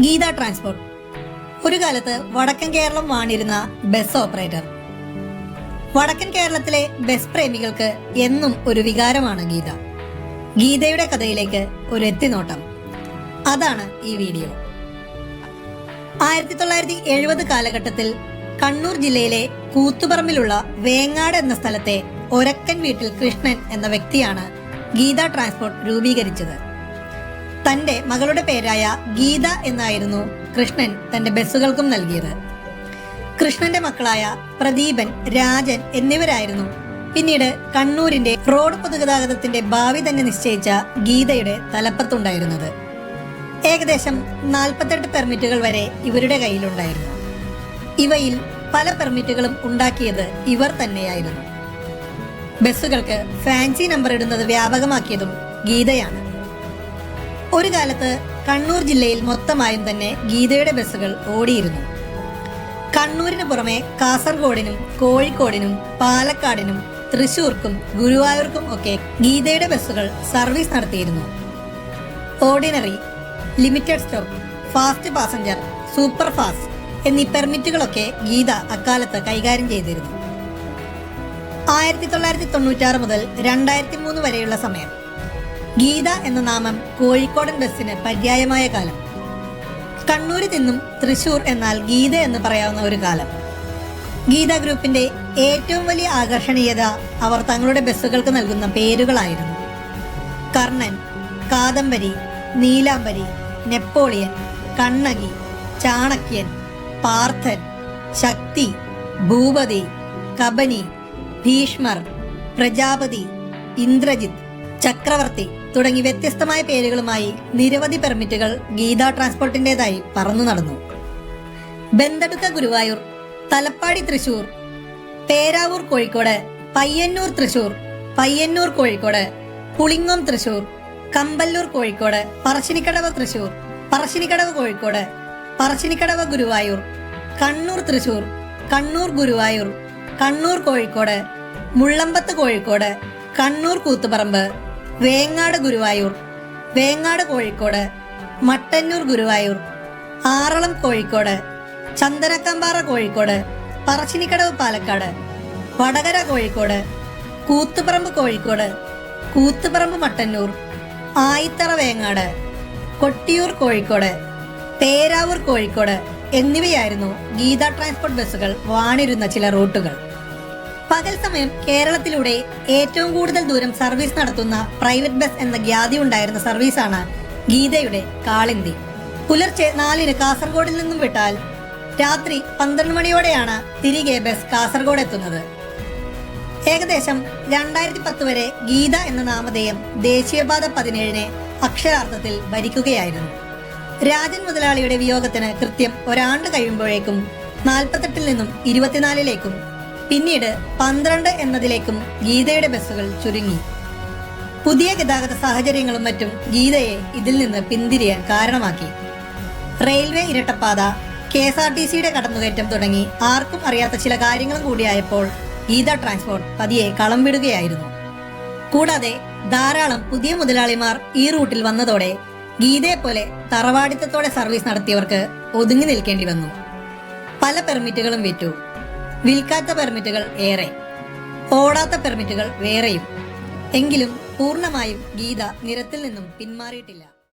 Geetha transport. ഒരു കാലത്ത് വടക്കൻ കേരളം വാണിരുന്ന ബസ് ഓപ്പറേറ്റർ വടക്കൻ കേരളത്തിലെ ബസ് പ്രേമികൾക്ക് എന്നും ഒരു വികാരമാണ് ഗീത. ഗീതയുടെ കഥയിലേക്ക് ഒരു എത്തിനോട്ടം. അതാണ് ഈ വീഡിയോ. ആയിരത്തി തൊള്ളായിരത്തി എഴുപത് കാലഘട്ടത്തിൽ കണ്ണൂർ ജില്ലയിലെ കൂത്തുപറമ്പിലുള്ള വേങ്ങാട് എന്ന സ്ഥലത്തെ ഒരക്കൻ വീട്ടിൽ കൃഷ്ണൻ എന്ന വ്യക്തിയാണ് ഗീത ട്രാൻസ്പോർട്ട് രൂപീകരിച്ചത്. തന്റെ മകളുടെ പേരായ ഗീത എന്നായിരുന്നു കൃഷ്ണൻ തന്റെ ബസ്സുകൾക്കും നൽകിയത്. കൃഷ്ണന്റെ മക്കളായ പ്രദീപൻ രാജൻ എന്നിവരായിരുന്നു. പിന്നീട് കണ്ണൂരിന്റെ റോഡ് പൊതുഗതാഗതത്തിന്റെ ഭാവി തന്നെ നിശ്ചയിച്ച ഗീതയുടെ തലപ്പത്തുണ്ടായിരുന്നത്. ഏകദേശം നാൽപ്പത്തെട്ട് പെർമിറ്റുകൾ വരെ ഇവരുടെ കയ്യിലുണ്ടായിരുന്നു. ഇവയിൽ പല പെർമിറ്റുകളും ഉണ്ടാക്കിയത് ഇവർ തന്നെയായിരുന്നു. ബസ്സുകൾക്ക് ഫാൻസി നമ്പർ ഇടുന്നത് വ്യാപകമാക്കിയതും ഗീതയാണ്. ഒരു കാലത്ത് കണ്ണൂർ ജില്ലയിൽ മൊത്തമായും തന്നെ ഗീതയുടെ ബസ്സുകൾ ഓടിയിരുന്നു. കണ്ണൂരിന് പുറമെ കാസർഗോഡിനും കോഴിക്കോടിനും പാലക്കാടിനും തൃശൂർക്കും ഗുരുവായൂർക്കും ഒക്കെ ഗീതയുടെ ബസ്സുകൾ സർവീസ് നടത്തിയിരുന്നു. Ordinary limited stop fast passenger super fast എന്നീ പെർമിറ്റുകളൊക്കെ ഗീത അക്കാലത്ത് കൈകാര്യം ചെയ്തിരുന്നു. ആയിരത്തി തൊള്ളായിരത്തി തൊണ്ണൂറ്റാറ് മുതൽ രണ്ടായിരത്തി മൂന്ന് വരെയുള്ള സമയം. ഗീത എന്ന നാമം കോഴിക്കോടൻ ബസ്സിന് പര്യായമായ കാലം. കണ്ണൂരിൽ നിന്നും തൃശൂർ എന്നാൽ ഗീത എന്ന് പറയാവുന്ന ഒരു കാലം. ഗീത ഗ്രൂപ്പിന്റെ ഏറ്റവും വലിയ ആകർഷണീയത അവർ തങ്ങളുടെ ബസ്സുകൾക്ക് നൽകുന്ന പേരുകളായിരുന്നു. കർണൻ കാദംബരി നീലാംബരി നെപ്പോളിയൻ കണ്ണകി ചാണക്യൻ പാർത്ഥൻ ശക്തി ഭൂപതി കബനി ഭീഷ്മർ പ്രജാപതി ഇന്ദ്രജിത്ത് ചക്രവർത്തി തുടങ്ങി വ്യത്യസ്തമായ പേരുകളുമായി നിരവധി പെർമിറ്റുകൾ ഗീത ട്രാൻസ്പോർട്ടിന്റേതായി പറന്നു നടന്നു. ബന്ധടുക്ക ഗുരുവായൂർ തലപ്പാടി തൃശൂർ പേരാവൂർ കോഴിക്കോട് പയ്യന്നൂർ തൃശൂർ പയ്യന്നൂർ കോഴിക്കോട് പുളിങ്ങോം തൃശൂർ കമ്പല്ലൂർ കോഴിക്കോട് പറശ്ശിനിക്കടവ് തൃശൂർ പറശ്ശിനിക്കടവ് കോഴിക്കോട് പറശ്ശിനിക്കടവ് ഗുരുവായൂർ കണ്ണൂർ തൃശൂർ കണ്ണൂർ ഗുരുവായൂർ കണ്ണൂർ കോഴിക്കോട് മുള്ളമ്പത്ത് കോഴിക്കോട് കണ്ണൂർ കൂത്തുപറമ്പ് വേങ്ങാട് ഗുരുവായൂർ വേങ്ങാട് കോഴിക്കോട് മട്ടന്നൂർ ഗുരുവായൂർ ആറളം കോഴിക്കോട് ചന്ദനക്കമ്പാറ കോഴിക്കോട് പറശ്ശിനിക്കടവ് പാലക്കാട് വടകര കോഴിക്കോട് കൂത്തുപറമ്പ് കോഴിക്കോട് കൂത്തുപറമ്പ് മട്ടന്നൂർ ആയിത്തറ വേങ്ങാട് കൊട്ടിയൂർ കോഴിക്കോട് പേരാവൂർ കോഴിക്കോട് എന്നിവയായിരുന്നു ഗീത ട്രാൻസ്പോർട്ട് ബസ്സുകൾ വാണിരുന്ന ചില റൂട്ടുകൾ. പകൽ സമയം കേരളത്തിലൂടെ ഏറ്റവും കൂടുതൽ ദൂരം സർവീസ് നടത്തുന്ന പ്രൈവറ്റ് ബസ് എന്ന ഖ്യാതി ഉണ്ടായിരുന്ന സർവീസാണ് ഗീതയുടെ കാളിന്തി. പുലർച്ചെ നാലിന് കാസർഗോഡിൽ നിന്നും വിട്ടാൽ രാത്രി പന്ത്രണ്ട് മണിയോടെയാണ് തിരികെ ബസ് കാസർഗോഡ് എത്തുന്നത്. ഏകദേശം രണ്ടായിരത്തി പത്ത് വരെ ഗീത എന്ന നാമധേയം ദേശീയപാത പതിനേഴിനെ അക്ഷരാർത്ഥത്തിൽ ഭരിക്കുകയായിരുന്നു. രാജൻ മുതലാളിയുടെ വിയോഗത്തിന് കൃത്യം ഒരാണ്ട് കഴിയുമ്പോഴേക്കും നാൽപ്പത്തെട്ടിൽ നിന്നും ഇരുപത്തിനാലിലേക്കും പിന്നീട് പന്ത്രണ്ട് എന്നതിലേക്കും ഗീതയുടെ ബസ്സുകൾ ചുരുങ്ങി. പുതിയ ഗതാഗത സാഹചര്യങ്ങളും മറ്റും ഗീതയെ ഇതിൽ നിന്ന് പിന്തിരിയാൻ കാരണമാക്കി. റെയിൽവേ ഇരട്ടപ്പാത കെ എസ് ആർ ടി സിയുടെ കടന്നുകയറ്റം തുടങ്ങി ആർക്കും അറിയാത്ത ചില കാര്യങ്ങളും കൂടിയായപ്പോൾ ഗീത ട്രാൻസ്പോർട്ട് പതിയെ കളം വിടുകയായിരുന്നു കൂടാതെ ധാരാളം പുതിയ മുതലാളിമാർ ഈ റൂട്ടിൽ വന്നതോടെ ഗീതയെ പോലെ തറവാടിത്തത്തോടെ സർവീസ് നടത്തിയവർക്ക് ഒതുങ്ങി നിൽക്കേണ്ടി വന്നു. പല പെർമിറ്റുകളും വിറ്റു. വിൽക്കാത്ത പെർമിറ്റുകൾ ഏറെ ഓടാത്ത പെർമിറ്റുകൾ വേറെയും. എങ്കിലും പൂർണമായും ഗീത നിരത്തിൽ നിന്നും പിന്മാറിയിട്ടില്ല.